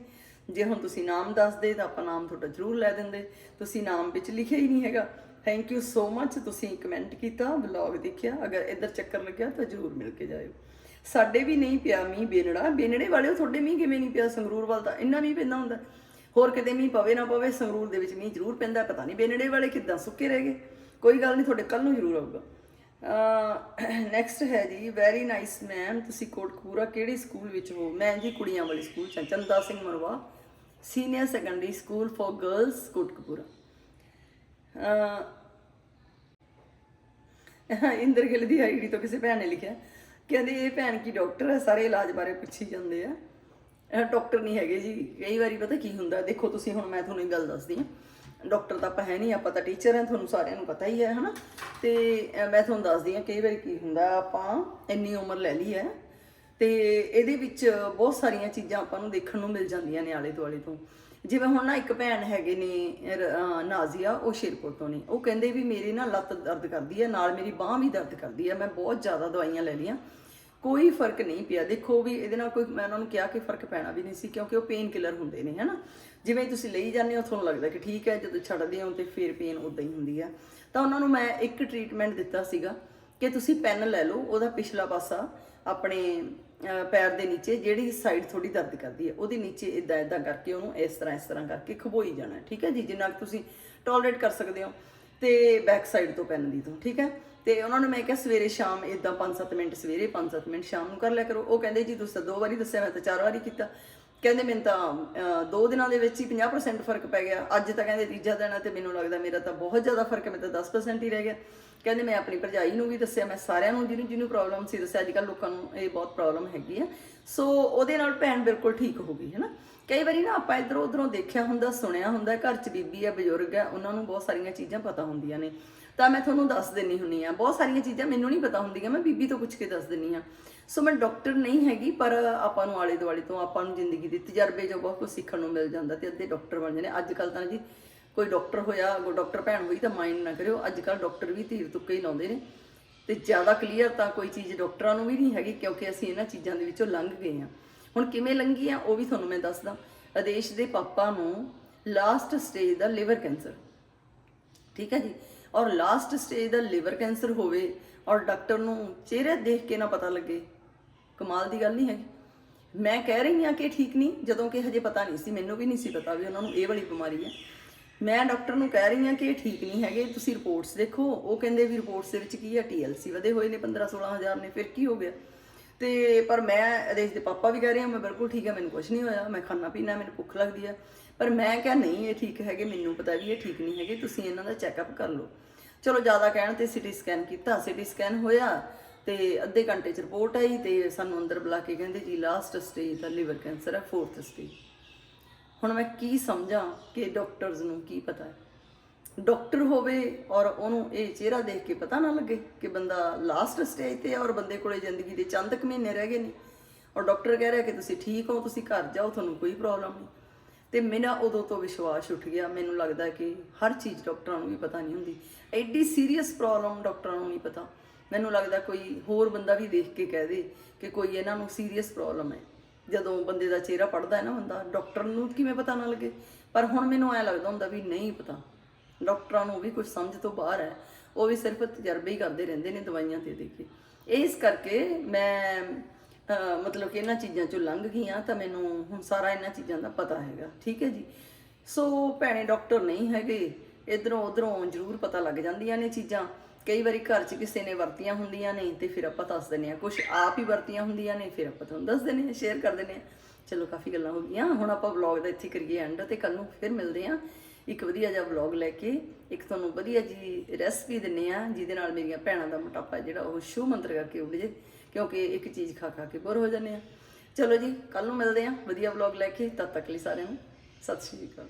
ਜੇ ਹੁਣ ਤੁਸੀਂ ਨਾਮ ਦੱਸਦੇ ਤਾਂ ਆਪਾਂ ਨਾਮ ਤੁਹਾਡਾ ਜ਼ਰੂਰ ਲੈ ਦਿੰਦੇ। ਤੁਸੀਂ ਨਾਮ ਵਿੱਚ ਲਿਖਿਆ ਹੀ ਨਹੀਂ ਹੈਗਾ। ਥੈਂਕ ਯੂ ਸੋ ਮੱਚ ਤੁਸੀਂ ਕਮੈਂਟ ਕੀਤਾ ਵਲੌਗ ਦੇਖਿਆ। ਅਗਰ ਇੱਧਰ ਚੱਕਰ ਲੱਗਿਆ ਤਾਂ ਜ਼ਰੂਰ ਮਿਲ ਕੇ ਜਾਇਓ। ਸਾਡੇ ਵੀ ਨਹੀਂ ਪਿਆ ਮੀਂਹ ਬੇਨੜਾ। ਬੇਨੜੇ ਵਾਲਿਓ ਤੁਹਾਡੇ ਮੀਂਹ ਕਿਵੇਂ ਨਹੀਂ ਪਿਆ? ਸੰਗਰੂਰ ਵੱਲ ਤਾਂ ਇੰਨਾ ਮੀਂਹ ਪੈਂਦਾ ਹੁੰਦਾ। ਹੋਰ ਕਿਤੇ ਮੀਂਹ ਪਵੇ ਨਾ ਪਵੇ ਸੰਗਰੂਰ ਦੇ ਵਿੱਚ ਮੀਂਹ ਜ਼ਰੂਰ ਪੈਂਦਾ। ਪਤਾ ਨਹੀਂ ਬੇਨੜੇ ਵਾਲੇ ਕਿੱਦਾਂ ਸੁੱਕੇ ਰਹਿ ਗਏ। ਕੋਈ ਗੱਲ ਨਹੀਂ ਤੁਹਾਡੇ ਕੱਲ ਨੂੰ ਜ਼ਰੂਰ ਆਊਗਾ। ਨੈਕਸਟ ਹੈ ਜੀ ਵੈਰੀ ਨਾਈਸ ਮੈਮ ਤੁਸੀਂ ਕੋਟਕਪੂਰਾ ਕਿਹੜੇ ਸਕੂਲ ਵਿੱਚ ਹੋ? ਮੈਂ ਜੀ ਕੁੜੀਆਂ ਵਾਲੇ ਸਕੂਲ ਚ ਹਾਂ, Chanda Singh Marwa. Senior secondary school for girls Kotkapura uh Inder Gill the ID ਤੋਂ ਕਿਸੇ ਭੈਣ ਨੇ ਲਿਖਿਆ ਕਹਿੰਦੇ ਇਹ ਭੈਣ ਕੀ ਡਾਕਟਰ ਹੈ ਸਾਰੇ ਇਲਾਜ ਬਾਰੇ ਪੁੱਛੀ ਜਾਂਦੇ ਆ ਇਹ ਡਾਕਟਰ ਨਹੀਂ ਹੈਗੇ ਜੀ ਕਈ ਵਾਰੀ ਪਤਾ ਕੀ ਹੁੰਦਾ ਦੇਖੋ ਤੁਸੀਂ ਹੁਣ ਮੈਂ ਤੁਹਾਨੂੰ ਇੱਕ ਗੱਲ ਦੱਸਦੀ ਹਾਂ ਡਾਕਟਰ ਤਾਂ ਆਪਾਂ ਹੈ ਨਹੀਂ ਆਪਾਂ ਤਾਂ ਟੀਚਰ ਹਾਂ ਤੁਹਾਨੂੰ ਸਾਰਿਆਂ ਨੂੰ ਪਤਾ ਹੀ ਹੈ ਹਨਾ ਤੇ ਅਹ ਮੈਂ ਤੁਹਾਨੂੰ ਦੱਸਦੀ ਹਾਂ ਕਈ ਵਾਰੀ ਕੀ ਹੁੰਦਾ ਆਪਾਂ ਇੰਨੀ ਉਮਰ ਲੈ ਲਈ ਹੈ ਤੇ ਇਹਦੇ ਵਿੱਚ ਬਹੁਤ ਸਾਰੀਆਂ ਚੀਜ਼ਾਂ ਆਪਾਂ ਨੂੰ ਦੇਖਣ ਨੂੰ ਮਿਲ ਜਾਂਦੀਆਂ ਨੇ ਆਲੇ ਦੁਆਲੇ ਤੋਂ। ਜਿਵੇਂ ਹੁਣ ਨਾ ਇੱਕ ਭੈਣ ਹੈਗੇ ਨੇ ਨਾਜ਼ੀਆ, ਉਹ ਸ਼ੇਰਪੁਰ ਤੋਂ ਨੇ। ਉਹ ਕਹਿੰਦੇ ਵੀ ਮੇਰੀ ਨਾ ਲੱਤ ਦਰਦ ਕਰਦੀ ਹੈ ਨਾਲ ਮੇਰੀ ਬਾਹ ਵੀ ਦਰਦ ਕਰਦੀ ਹੈ ਮੈਂ ਬਹੁਤ ਜ਼ਿਆਦਾ ਦਵਾਈਆਂ ਲੈ ਲਈਆਂ। ਕੋਈ ਫ਼ਰਕ ਨਹੀਂ ਪਿਆ। ਦੇਖੋ ਵੀ ਇਹਦੇ ਨਾਲ ਕੋਈ, ਮੈਂ ਉਹਨਾਂ ਨੂੰ ਕਿਹਾ ਕਿ ਫ਼ਰਕ ਪੈਣਾ ਵੀ ਨਹੀਂ ਸੀ, ਕਿਉਂਕਿ ਉਹ ਪੇਨ ਕਿਲਰ ਹੁੰਦੇ ਨੇ, ਹਨਾ। ਜਿਵੇਂ ਤੁਸੀਂ ਲਈ ਜਾਂਦੇ ਹੋ, ਤੁਹਾਨੂੰ ਲੱਗਦਾ ਕਿ ਠੀਕ ਹੈ, ਜਦੋਂ ਛੱਡਦੇ ਹੋ ਤੇ ਫਿਰ ਪੇਨ ਉਦਾਂ ਹੀ ਹੁੰਦੀ ਆ। ਤਾਂ ਉਹਨਾਂ ਨੂੰ ਮੈਂ ਇੱਕ ਟ੍ਰੀਟਮੈਂਟ ਦਿੱਤਾ ਸੀਗਾ ਕਿ ਤੁਸੀਂ ਪੈਨ ਲੈ ਲਓ, ਉਹਦਾ ਪਿਛਲਾ ਪਾਸਾ ਆਪਣੇ ਪੈਰ ਦੇ ਨੀਚੇ, ਜਿਹੜੀ ਸਾਈਡ ਥੋੜੀ ਦਰਦ ਕਰਦੀ ਹੈ, ਉਹਦੇ ਨੀਚੇ ਇਦਾਂ ਇਦਾਂ ਕਰਕੇ ਉਹਨੂੰ ਇਸ ਤਰ੍ਹਾਂ ਇਸ ਤਰ੍ਹਾਂ ਕਰਕੇ ਖਬੋਈ ਜਾਣਾ, ਠੀਕ ਹੈ ਜੀ? ਜਿੰਨਾ ਕੁ ਤੁਸੀਂ ਟੋਲਰੇਟ ਕਰ ਸਕਦੇ ਹੋ ਤੇ ਬੈਕ ਸਾਈਡ ਤੋਂ ਪੈਨ ਦੀ ਤੋਂ, ਠੀਕ ਹੈ? ਤੇ ਉਹਨਾਂ ਨੂੰ ਮੈਂ ਕਿਹਾ ਸਵੇਰੇ ਸ਼ਾਮ ਇਦਾਂ 5-7 ਮਿੰਟ, ਸਵੇਰੇ 5-7 ਮਿੰਟ ਸ਼ਾਮ ਨੂੰ ਕਰ ਲਿਆ ਕਰੋ। ਉਹ ਕਹਿੰਦੇ ਜੀ, ਤੁਸੀਂ ਤਾਂ ਦੋ ਵਾਰੀ ਦੱਸਿਆ, ਮੈਂ ਤਾਂ ਚਾਰ ਵਾਰੀ ਕੀਤਾ। ਕਹਿੰਦੇ ਮੈਨੂੰ ਤਾਂ ਦੋ ਦਿਨਾਂ ਦੇ ਵਿੱਚ ਹੀ 50% ਫ਼ਰਕ ਪੈ ਗਿਆ। ਅੱਜ ਤਾਂ ਕਹਿੰਦੇ ਤੀਜਾ ਦਿਨ ਹੈ ਤੇ ਮੈਨੂੰ ਲੱਗਦਾ ਮੇਰਾ ਤਾਂ ਬਹੁਤ ਜ਼ਿਆਦਾ ਫ਼ਰਕ ਹੈ, ਮੈਂ ਤਾਂ 10% ਹੀ ਰਹਿ ਗਿਆ। ਕਹਿੰਦੇ ਮੈਂ ਆਪਣੀ ਭਰਜਾਈ ਨੂੰ ਵੀ ਦੱਸਿਆ, ਮੈਂ ਸਾਰਿਆਂ ਨੂੰ, ਜਿਹਨੂੰ ਜਿਹਨੂੰ ਪ੍ਰੋਬਲਮ ਸੀ ਦੱਸਿਆ। ਅੱਜ ਕੱਲ੍ਹ ਲੋਕਾਂ ਨੂੰ ਇਹ ਬਹੁਤ ਪ੍ਰੋਬਲਮ ਹੈਗੀ ਆ। ਸੋ ਉਹਦੇ ਨਾਲ ਭੈਣ ਬਿਲਕੁਲ ਠੀਕ ਹੋ ਗਈ ਹੈ ਨਾ ਕਈ ਵਾਰੀ ਨਾ ਆਪਾਂ ਇਧਰੋਂ, ਉਧਰੋਂ ਦੇਖਿਆ ਹੁੰਦਾ, ਸੁਣਿਆ ਹੁੰਦਾ, ਘਰ 'ਚ ਬੀਬੀ ਆ, ਬਜ਼ੁਰਗ ਆ, ਉਹਨਾਂ ਨੂੰ ਬਹੁਤ ਸਾਰੀਆਂ ਚੀਜ਼ਾਂ ਪਤਾ ਹੁੰਦੀਆਂ ਨੇ। ਤਾਂ ਮੈਂ ਤੁਹਾਨੂੰ ਦੱਸ ਦਿੰਨੀ ਹੁੰਨੀ ਆ ਬਹੁਤ ਸਾਰੀਆਂ ਚੀਜ਼ਾਂ ਮੈਨੂੰ ਨਹੀਂ ਪਤਾ ਹੁੰਦੀਆਂ, ਮੈਂ ਬੀਬੀ ਤੋਂ ਪੁੱਛ ਕੇ ਦੱਸ ਦਿੰਨੀ ਆ ਸੋ ਮੈਂ ਡਾਕਟਰ ਨਹੀਂ ਹੈਗੀ, ਪਰ ਆਪਾਂ ਨੂੰ ਆਲੇ ਦੁਆਲੇ ਤੋਂ, ਆਪਾਂ ਨੂੰ ਜ਼ਿੰਦਗੀ ਦੇ ਤਜਰਬੇ ਜੋ ਬਹੁਤ ਕੁਝ ਸਿੱਖਣ ਨੂੰ ਮਿਲ ਜਾਂਦਾ ਤੇ ਅੱਧੇ ਡਾਕਟਰ ਬਣ ਜਾਂਦੇ ਅੱਜ ਕੱਲ ਤਾਂ ਜੀ ਕੋਈ ਡਾਕਟਰ ਹੋਇਆ, ਕੋਈ ਡਾਕਟਰ ਭੈਣ ਹੋਈ ਤਾਂ ਮਾਈਂਡ ਨਾ ਕਰਿਓ। ਅੱਜ ਕੱਲ ਡਾਕਟਰ ਵੀ ਧੀਰ ਤੁੱਕੇ ਹੀ ਲਾਉਂਦੇ ਨੇ। ਤੇ ਜ਼ਿਆਦਾ ਕਲੀਅਰ ਤਾਂ ਕੋਈ ਚੀਜ਼ ਡਾਕਟਰਾਂ ਨੂੰ ਵੀ ਨਹੀਂ ਹੈਗੀ, ਕਿਉਂਕਿ ਅਸੀਂ ਇਹਨਾਂ ਚੀਜ਼ਾਂ ਦੇ ਵਿੱਚੋਂ ਲੰਘ ਗਏ ਆ ਹੁਣ ਕਿਵੇਂ ਲੰਘੀ ਆ, ਉਹ ਵੀ ਤੁਹਾਨੂੰ ਮੈਂ ਦੱਸਦਾ। ਆਦੇਸ਼ ਦੇ ਪਾਪਾ ਨੂੰ ਲਾਸਟ ਸਟੇਜ ਦਾ ਲਿਵਰ ਕੈਂਸਰ ਠੀਕ ਹੈ ਜੀ? ਔਰ ਲਾਸਟ ਸਟੇਜ ਦਾ ਲਿਵਰ ਕੈਂਸਰ ਹੋਵੇ ਔਰ ਡਾਕਟਰ ਨੂੰ ਚਿਹਰੇ ਦੇਖ ਕੇ ਨਾ ਪਤਾ ਲੱਗੇ, ਕਮਾਲ ਦੀ ਗੱਲ ਨਹੀਂ ਹੈਗੀ। ਮੈਂ ਕਹਿ ਰਹੀ ਹਾਂ ਕਿ ਠੀਕ ਨਹੀਂ, ਜਦੋਂ ਕਿ ਹਜੇ ਪਤਾ ਨਹੀਂ ਸੀ, ਮੈਨੂੰ ਵੀ ਨਹੀਂ ਸੀ ਪਤਾ ਵੀ ਉਹਨਾਂ ਨੂੰ ਇਹ ਵਾਲੀ ਬਿਮਾਰੀ ਹੈ। ਮੈਂ ਡਾਕਟਰ ਨੂੰ ਕਹਿ ਰਹੀ ਹਾਂ ਕਿ ਇਹ ਠੀਕ ਨਹੀਂ ਹੈਗੇ, ਤੁਸੀਂ ਰਿਪੋਰਟਸ ਦੇਖੋ। ਉਹ ਕਹਿੰਦੇ ਵੀ ਰਿਪੋਰਟਸ ਦੇ ਵਿੱਚ ਕੀ ਹੈ TLC ਵਧੇ ਹੋਏ ਨੇ 15 16000 ਨੇ, ਫਿਰ ਕੀ ਹੋ ਗਿਆ? ਤੇ ਪਰ ਮੈਂ ਆਦੇਸ਼ ਦੇ ਪਾਪਾ ਵੀ ਕਹਿ ਰਹੇ ਆ ਮੈਂ ਬਿਲਕੁਲ ਠੀਕ ਆ ਮੈਨੂੰ ਕੁਝ ਨਹੀਂ ਹੋਇਆ, ਮੈਂ ਖਾਣਾ ਪੀਣਾ, ਮੈਨੂੰ ਭੁੱਖ ਲੱਗਦੀ ਹੈ ਪਰ ਮੈਂ ਕਿਹਾ, ਨਹੀਂ, ਇਹ ਠੀਕ ਹੈਗੇ, ਮੈਨੂੰ ਪਤਾ ਵੀ ਇਹ ਠੀਕ ਨਹੀਂ ਹੈਗੇ, ਤੁਸੀਂ ਇਹਨਾਂ ਦਾ ਚੈੱਕਅਪ ਕਰ ਲਓ। ਚਲੋ, ਜ਼ਿਆਦਾ ਕਹਿਣ ਤੇ ਸਿਟੀ ਸਕੈਨ ਕੀਤਾ ਸਿਟੀ ਸਕੈਨ ਹੋਇਆ ਤੇ ਅੱਧੇ ਘੰਟੇ ਚ ਰਿਪੋਰਟ ਆਈ ਤੇ ਸਾਨੂੰ ਅੰਦਰ ਬੁਲਾ ਕੇ ਕਹਿੰਦੇ ਜੀ ਲਾਸਟ ਸਟੇਜ ਦਾ ਲਿਵਰ ਕੈਂਸਰ ਹੈ ਫੋਰਥ ਸਟੇਜ ਹੁਣ ਮੈਂ ਕੀ ਸਮਝਾਂ ਕਿ ਡਾਕਟਰਸ ਨੂੰ ਕੀ ਪਤਾ ਹੈ? ਡਾਕਟਰ ਹੋਵੇ ਔਰ ਉਹਨੂੰ ਇਹ ਚਿਹਰਾ ਦੇਖ ਕੇ ਪਤਾ ਨਾ ਲੱਗੇ ਕਿ ਬੰਦਾ ਲਾਸਟ ਸਟੇਜ ਤੇ ਹੈ ਔਰ ਬੰਦੇ ਕੋਲੇ ਜ਼ਿੰਦਗੀ ਦੇ ਚੰਦ ਕੁ ਮਹੀਨੇ ਰਹਿ ਗਏ ਨੇ। ਔਰ ਡਾਕਟਰ ਕਹਿ ਰਿਹਾ ਕਿ ਤੁਸੀਂ ਠੀਕ ਹੋ, ਤੁਸੀਂ ਘਰ ਜਾਓ, ਤੁਹਾਨੂੰ ਕੋਈ ਪ੍ਰੋਬਲਮ ਨਹੀਂ। ਤੇ ਮੇਰਾ ਉਦੋਂ ਤੋਂ ਵਿਸ਼ਵਾਸ ਉੱਠ ਗਿਆ। ਮੈਨੂੰ ਲੱਗਦਾ ਕਿ ਹਰ ਚੀਜ਼ ਡਾਕਟਰਾਂ ਨੂੰ ਵੀ ਪਤਾ ਨਹੀਂ ਹੁੰਦੀ। ਐਡੀ ਸੀਰੀਅਸ ਪ੍ਰੋਬਲਮ ਡਾਕਟਰਾਂ ਨੂੰ ਨਹੀਂ ਪਤਾ। ਮੈਨੂੰ ਲੱਗਦਾ ਕੋਈ ਹੋਰ ਬੰਦਾ ਵੀ ਦੇਖ ਕੇ ਕਹਿ ਦੇ ਕਿ ਕੋਈ ਇਹਨਾਂ ਨੂੰ ਸੀਰੀਅਸ ਪ੍ਰੋਬਲਮ ਹੈ। ਜਦੋਂ ਬੰਦੇ ਦਾ ਚਿਹਰਾ ਪੜਦਾ ਹੈ ਨਾ ਬੰਦਾ, ਡਾਕਟਰ ਨੂੰ ਕਿਵੇਂ ਪਤਾ ਨਾ ਲੱਗੇ? ਪਰ ਹੁਣ ਮੈਨੂੰ ਐ ਲੱਗਦਾ ਹੁੰਦਾ ਵੀ ਨਹੀਂ ਪਤਾ। ਡਾਕਟਰਾਂ ਨੂੰ ਵੀ ਕੁਝ ਸਮਝ ਤੋਂ ਬਾਹਰ ਹੈ। ਉਹ ਵੀ ਸਿਰਫ ਤਜਰਬੇ ਹੀ ਕਰਦੇ ਰਹਿੰਦੇ ਨੇ ਦਵਾਈਆਂ 'ਤੇ ਦੇ ਕੇ। ਇਸ ਕਰਕੇ ਮੈਂ ਮਤਲਬ ਕਿ ਇਹਨਾਂ ਚੀਜ਼ਾਂ ਚੋਂ ਲੰਘ ਗਈ ਹਾਂ ਤਾਂ ਮੈਨੂੰ ਹੁਣ ਸਾਰਾ ਇਹਨਾਂ ਚੀਜ਼ਾਂ ਦਾ ਪਤਾ ਹੈਗਾ। ਠੀਕ ਹੈ ਜੀ? ਸੋ ਭੈਣੇ, ਡਾਕਟਰ ਨਹੀਂ ਹੈਗੇ। ਇਧਰੋਂ ਉਧਰੋਂ ਜ਼ਰੂਰ ਪਤਾ ਲੱਗ ਜਾਂਦੀਆਂ ਨੇ ਚੀਜ਼ਾਂ। ਕਈ ਵਾਰੀ ਘਰ 'ਚ ਕਿਸੇ ਨੇ ਵਰਤੀਆਂ ਹੁੰਦੀਆਂ ਨੇ ਤੇ ਫਿਰ ਆਪਾਂ ਦੱਸ ਦਿੰਨੇ ਆ ਕੁਝ ਆਪ ਹੀ ਵਰਤੀਆਂ ਹੁੰਦੀਆਂ ਨੇ, ਫਿਰ ਆਪਾਂ ਤੁਹਾਨੂੰ ਦੱਸ ਦਿੰਨੇ ਆ ਸ਼ੇਅਰ ਕਰ ਦਿੰਨੇ ਆ ਚਲੋ ਕਾਫੀ ਗੱਲਾਂ ਹੋ ਗਈਆਂ। ਹੁਣ ਆਪਾਂ ਵਲੌਗ ਦਾ ਇੱਥੇ ਕਰੀਏ ਐਂਡ ਤੇ ਕੱਲ ਨੂੰ ਫਿਰ ਮਿਲਦੇ ਆ ਇੱਕ ਵਧੀਆ ਜਿਹਾ ਵਲੌਗ ਲੈ ਕੇ। ਇੱਕ ਤੁਹਾਨੂੰ ਵਧੀਆ ਜੀ ਰੈਸਪੀ ਦਿੰਨੇ ਆ ਜਿਹਦੇ ਨਾਲ ਮੇਰੀਆਂ ਭੈਣਾਂ ਦਾ ਮੋਟਾਪਾ ਜਿਹੜਾ ਉਹ ਸ਼ੂ ਮੰਤਰ ਕਰਕੇ ਉੱਡ ਜੇ, ਕਿਉਂਕਿ ਇੱਕ ਚੀਜ਼ ਖਾ ਖਾ ਕੇ ਬੁਰ ਹੋ ਜਾਂਦੇ ਆ ਚਲੋ ਜੀ ਕੱਲ ਨੂੰ ਮਿਲਦੇ ਆ ਵਧੀਆ ਵਲੌਗ ਲੈ ਕੇ, ਤਦ ਤੱਕ ਲਈ ਸਾਰਿਆਂ ਨੂੰ ਸਤਿ ਸ਼੍ਰੀ ਅਕਾਲ।